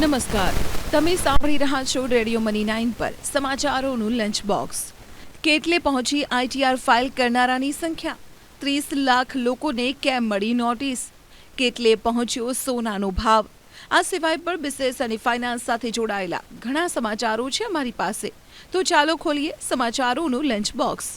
નમસ્કાર. તમે સાંભળી રહ્યા છો રેડિયો મની નાઇન પર સમાચારોનું લંચ બોક્સ કેટલે પહોંચી આઈટીઆર ફાઇલ કરનારાની સંખ્યા? ત્રીસ લાખ લોકોને કેમ મળી નોટિસ? કેટલે પહોંચ્યો સોનાનો ભાવ? આ સિવાય પણ બિઝનેસ અને ફાઇનાન્સ સાથે જોડાયેલા ઘણા સમાચારો છે અમારી પાસે. તો ચાલો ખોલીએ સમાચારોનું લંચ બોક્સ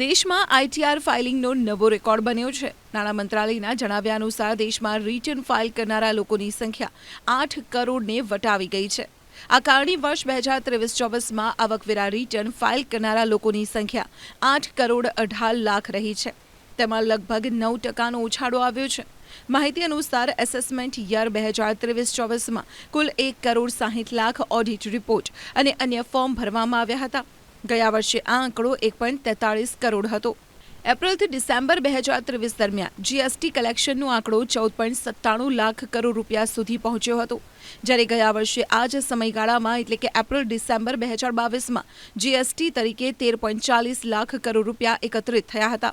દેશમાં આઈટીઆર ફાઇલિંગનો નવો રેકોર્ડ બન્યો છે. નાણાં મંત્રાલયના જણાવ્યા અનુસાર દેશમાં રિટર્ન ફાઇલ કરનારા લોકોની સંખ્યા આઠ કરોડને વટાવી ગઈ છે. આ કારણે વર્ષ બે હજાર ત્રેવીસ ચોવીસમાં આવકવેરા રિટર્ન ફાઇલ કરનારા લોકોની સંખ્યા આઠ કરોડ અઢાર લાખ રહી છે. તેમાં લગભગ નવ ટકાનો ઉછાળો આવ્યો છે. માહિતી અનુસાર એસેસમેન્ટ યર બે હજાર ત્રેવીસ ચોવીસમાં કુલ એક કરોડ સાહીઠ લાખ ઓડિટ રિપોર્ટ અને અન્ય ફોર્મ ભરવામાં આવ્યા હતા. ગયા વર્ષે આ આંકડો એક પોઈન્ટ તેતાળીસ કરોડ હતો. એપ્રિલથી ડિસેમ્બર બે હજાર ત્રેવીસ દરમિયાન જીએસટી કલેક્શનનો આંકડો ચૌદ પોઈન્ટ સત્તાણું લાખ કરોડ રૂપિયા સુધી પહોંચ્યો હતો. જ્યારે ગયા વર્ષે આ જ સમયગાળામાં, એટલે કે એપ્રિલ ડિસેમ્બર બે હજાર બાવીસમાં જીએસટી તરીકે તેર પોઈન્ટ ચાલીસ લાખ કરોડ રૂપિયા એકત્રિત થયા હતા.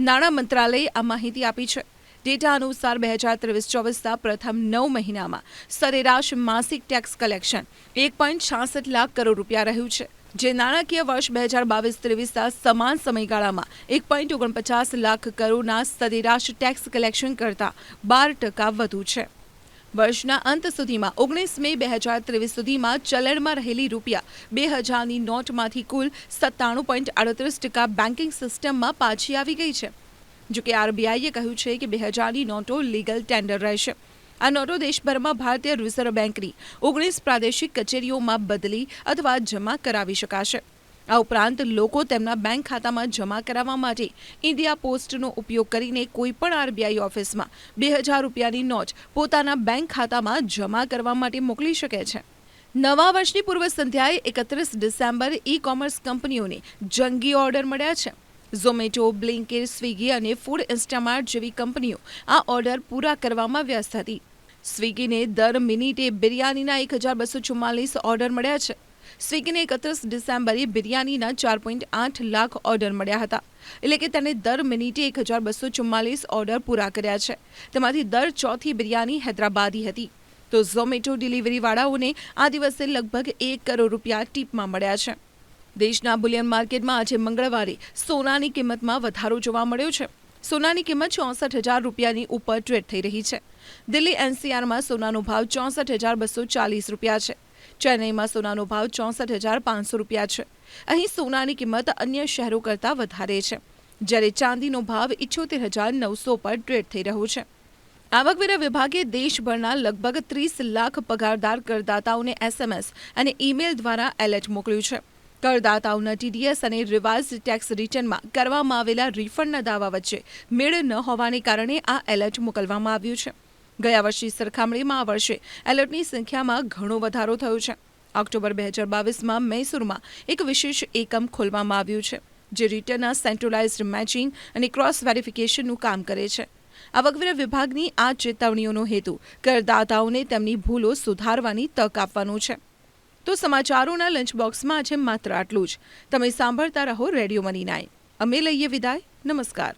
નાણાં મંત્રાલયે આ માહિતી આપી છે. ડેટા અનુસાર બે હજાર ત્રેવીસ ચોવીસના પ્રથમ નવ મહિનામાં સરેરાશ માસિક ટેક્સ કલેક્શન એક પોઈન્ટ છાસઠ લાખ કરોડ રૂપિયા રહ્યું છે. જે નાણાકીય વર્ષ બે હજાર બાવીસ ત્રેવીસના સમાન સમયગાળામાં એક પોઈન્ટ ઓગણપચાસ લાખ કરોડના સરેરાશ ટેક્સ કલેક્શન કરતાં બાર ટકા વધુ છે. વર્ષના અંત સુધીમાં ઓગણીસ મે બે હજાર ત્રેવીસ સુધીમાં ચલણમાં રહેલી રૂપિયા બે હજારની નોટમાંથી કુલ સત્તાણું પોઈન્ટ આડત્રીસ ટકા બેન્કિંગ સિસ્ટમમાં પાછી આવી ગઈ છે. જોકે આરબીઆઈએ કહ્યું છે કે બે હજારની નોટો લીગલ ટેન્ડર રહેશે. આ નોટો દેશભરમાં ભારતીય રિઝર્વ બેંકની ઓગણીસ પ્રાદેશિક કચેરીઓમાં બદલી અથવા જમા કરાવી શકાશે. આ ઉપરાંત લોકો તેમના બેંક ખાતામાં જમા કરાવવા માટે ઇન્ડિયા પોસ્ટનો ઉપયોગ કરીને કોઈપણ આરબીઆઈ ઓફિસમાં બે હજાર રૂપિયાની નોટ પોતાના બેંક ખાતામાં જમા કરવા માટે મોકલી શકે છે. નવા વર્ષની પૂર્વ સંધ્યાએ એકત્રીસ ડિસેમ્બર ઈ કોમર્સ કંપનીઓને જંગી ઓર્ડર મળ્યા છે. ઝોમેટો બ્લિંકિટ સ્વિગી અને ફૂડ ઇન્સ્ટામાર્ટ જેવી કંપનીઓ આ ઓર્ડર પૂરા કરવામાં વ્યસ્ત હતી. સ્વિગીને દર મિનિટે બિરયાનીના એક હજાર બસો ચુમ્માલીસ ઓર્ડર મળ્યા છે. સ્વિગીને એકત્રીસ ડિસેમ્બરે બિરયાનીના ચાર પોઈન્ટ આઠ લાખ ઓર્ડર મળ્યા હતા. એટલે કે તેને દર મિનિટે એક હજાર બસો ચુમ્માલીસ ઓર્ડર પૂરા કર્યા છે. તેમાંથી દર ચોથી બિરયાની હૈદરાબાદી હતી. તો ઝોમેટો ડિલિવરીવાળાઓને આ દિવસે લગભગ એક કરોડ રૂપિયા ટીપમાં મળ્યા છે. દેશના બુલિયન માર્કેટમાં આજે મંગળવારે સોનાની કિંમતમાં વધારો જોવા મળ્યો છે. સોનાની કિંમત ચોસઠ હજાર રૂપિયાની ઉપર ટ્રેડ થઈ રહી છે. દિલ્હી એનસીઆરમાં સોનાનો ભાવ ચોસઠ હજાર બસો ચાલીસ રૂપિયા છે. ચેન્નઈમાં સોનાનો ભાવ ચોસઠ હજાર પાંચસો રૂપિયા છે. અહીં સોનાની કિંમત અન્ય શહેરો કરતાં વધારે છે. જ્યારે ચાંદીનો ભાવ ઇઠ્યોતેર હજાર નવસો પર ટ્રેડ થઈ રહ્યો છે. આવકવેરા વિભાગે દેશભરના લગભગ ત્રીસ લાખ પગારદાર કરદાતાઓને એસએમએસ અને ઈમેલ દ્વારા એલર્ટ મોકલ્યું છે. કરદાતાઓના ટીડીએસ અને રિવાઇઝ ટેક્સ રિટર્નમાં કરવામાં આવેલા રિફંડના દાવા વચ્ચે મેળ ન હોવાને કારણે આ એલર્ટ મોકલવામાં આવ્યું છે. ગયા વર્ષની સરખામણીમાં આ વર્ષે એલર્ટની સંખ્યામાં ઘણો વધારો થયો છે. ઓક્ટોબર બે હજાર બાવીસમાં મૈસૂરમાં એક વિશેષ એકમ ખોલવામાં આવ્યું છે, જે રિટર્નના સેન્ટ્રલાઇઝ્ડ મેચિંગ અને ક્રોસ વેરિફિકેશનનું કામ કરે છે. આવકવેરા વિભાગની આ ચેતવણીઓનો હેતુ કરદાતાઓને તેમની ભૂલો સુધારવાની તક આપવાનો છે. તો સમાચારોના લંચ બોક્સમાં આજે માત્ર આટલું જ. તમે સાંભળતા રહો રેડિયો મની નાઇન અમે લઈએ વિદાય. નમસ્કાર.